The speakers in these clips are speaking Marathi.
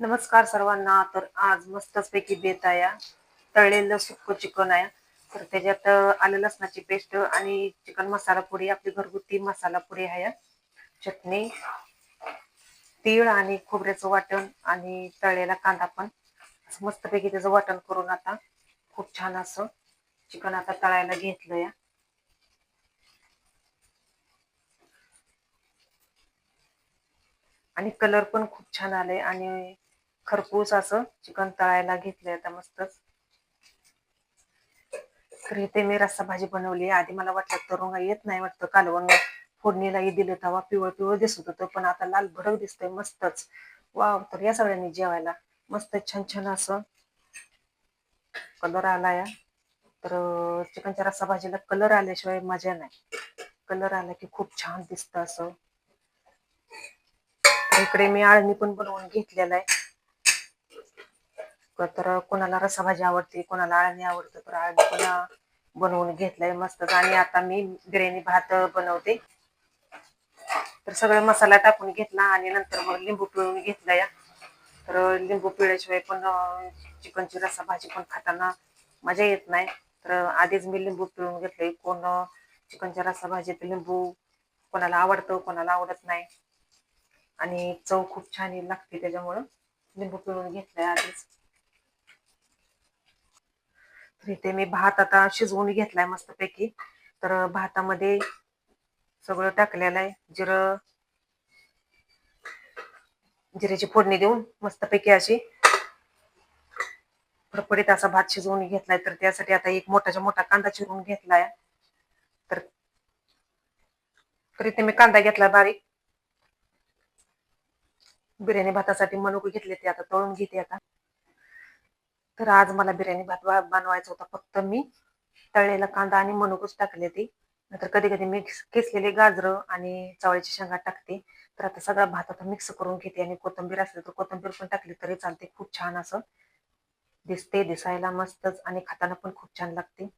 नमस्कार सर्वांना. तर आज मस्तच पैकी बेत आहे. तळलेलं सुक्क चिकन आहे. तर त्याच्यात आलं लसणाची पेस्ट आणि चिकन मसाला पुडी आपली घरगुती मसाला पुडी आहे. चटणी तीळ आणि खोबऱ्याचं वाटण आणि तळलेला कांदा पण. मस्तपैकी त्याचं वाटण करून आता खूप छान असं चिकन आता तळायला घेतलं या आणि कलर पण खूप छान आले आणि खरपूस असं चिकन तळायला घेतलंय आता मस्तच. तर इथे मी रस्सा भाजी बनवली आधी मला वाटलं तरुण येत नाही वाटतं. कालवण फोडणीलाही दिलं तवा पिवळ पिवळ दिसत होतं पण आता लाल भडक दिसतोय मस्तच. वाव तर या सगळ्यांनी जेवायला. मस्त छान छान असं कलर आला या तर चिकनच्या रस्सा भाजीला कलर आल्याशिवाय मजा नाही. कलर आला की खूप छान दिसतं असं. इकडे मी आळणी पण बनवून घेतलेला आहे. तर कोणाला रसा भाजी आवडते कोणाला आळणी आवडतं तर आळणी पण बनवून घेतलंय मस्त. आणि आता मी बिर्याणी भात बनवते. तर सगळं मसाला टाकून घेतला आणि नंतर मग लिंबू पिळून घेतला या. तर लिंबू पिळ्याशिवाय पण चिकनची रसा भाजी पण खाताना मजा येत नाही. तर आधीच मी लिंबू पिळून घेतलंय. कोण चिकनच्या रसा भाजीत लिंबू कोणाला आवडतं कोणाला आवडत नाही. आणि चव खूप छान लागते त्याच्यामुळं लिंबू पिळून घेतलाय आधीच. इथे मी भात आता शिजवून घेतलाय मस्तपैकी. तर भातामध्ये सगळं टाकलेलं आहे. जिरं जिऱ्याची फोडणी देऊन मस्तपैकी अशी फडफडीत असा भात शिजवून घेतलाय. तर त्यासाठी आता एक मोठाच्या मोठा कांदा चिरून घेतलाय. तर इथे मी कांदा घेतला बारीक. बिर्याणी भातासाठी मनुक घेतले ते आता तळून घेते आता. तर आज मला बिर्याणी भात बनवायचा होता फक्त मी. तळलेला कांदा आणि मनुकूस टाकले ते. नंतर कधी कधी मिक्स केसलेले गाजरं आणि चवळीची शेंगा टाकते. तर आता सगळा भात आता मिक्स करून घेते आणि कोथंबीर असली तर कोथंबीर पण टाकली तरी चालते. खूप छान असं दिसते दिसायला मस्तच आणि खाताना पण खूप छान लागते.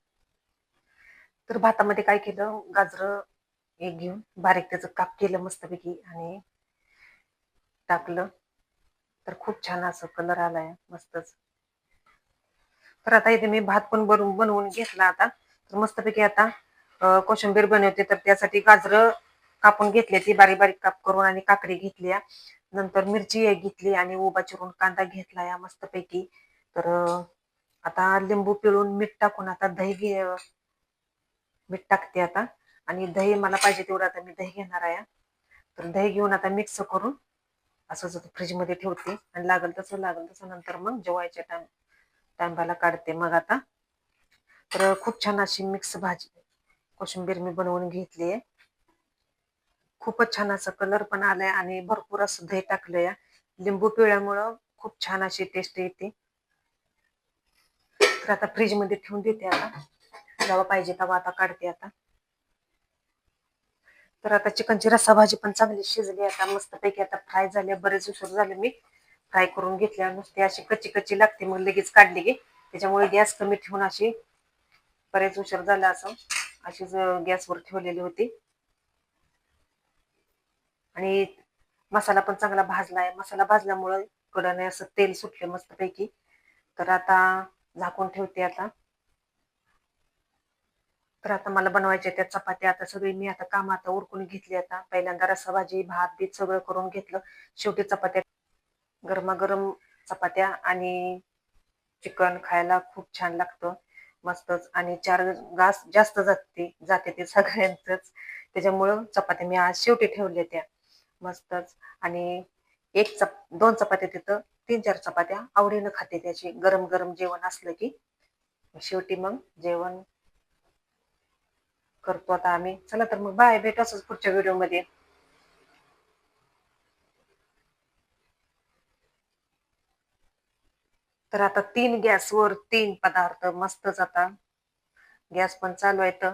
तर भातामध्ये काय केलं? गाजर एक घेऊन बारीक त्याचं काप केलं मस्तपैकी आणि टाकलं. तर खूप छान असं कलर आलाय मस्तच. तर आता इथे मी भात पण बनवून बनवून घेतला आता. तर मस्तपैकी आता कोशिंबीर बनवते. तर त्यासाठी गाजर कापून घेतली ती बारीक बारीक काप करून आणि काकडी घेतली नंतर मिरची एक घेतली आणि उभा चिरून कांदा घेतला या मस्तपैकी. तर आता लिंबू पिळून मीठ टाकून आता दही घे मीठ टाकते आता. आणि दही मला पाहिजे तेवढं आता मी दही घेणार आहे. तर दही घेऊन आता मिक्स करून असं फ्रीजमध्ये ठेवते. आणि लागल तसं लागल तसं नंतर मग जेवायच्या टाइम टायमाला काढते मग आता. तर खूप छान अशी मिक्स भाजी कोशिंबीर मी बनवून घेतली आहे. खूपच छान असं कलर पण आलाय आणि भरपूर असं दही टाकलंय. लिंबू पिळ्यामुळं खूप छान अशी टेस्ट येते. तर आता फ्रीजमध्ये ठेवून देते आता. जेव्हा पाहिजे तेव्हा आता काढते आता. तर आता चिकनची रस्सा भाजी पण चांगली शिजली आता मस्तपैकी आता फ्राय झाले बरेच उशीर झाले मी. फ्राय करून घेतल्या नुसती अशी कच्ची कच्ची लागते मग लगेच काढली गे त्याच्यामुळे गॅस कमी ठेवून अशी बरेच उशीर झाला असं. अशीच गॅसवर ठेवलेली होती. आणि मसाला पण चांगला भाजला आहे मसाला भाजल्यामुळे कडने असं तेल सुटले मस्तपैकी. तर आता झाकून ठेवते आता. तर आता मला बनवायचे त्या चपात्या. आता सगळी मी आता काम आता उरकून घेतली आता. पहिल्यांदा रसा भाजी भात बीत सगळं करून घेतलं. शेवटी चपात्या गरमागरम चपात्या आणि चिकन खायला खूप छान लागतं. मस्तच. आणि चार घास जास्त जाते जाते ते सगळ्यांचंच. त्याच्यामुळं चपात्या मी आज शेवटी ठेवल्या त्या. मस्तच. आणि एक चप दोन चपात्या तिथं तीन चार चपात्या आवडीनं खाते त्याची. गरम गरम जेवण असलं की शेवटी मग जेवण करतो आता आम्ही. चला तर मग बाय. भेट असंच पुढच्या व्हिडिओमध्ये. तर आता तीन गॅसवर तीन पदार्थ मस्तच आता गॅस पण चालू आहे तर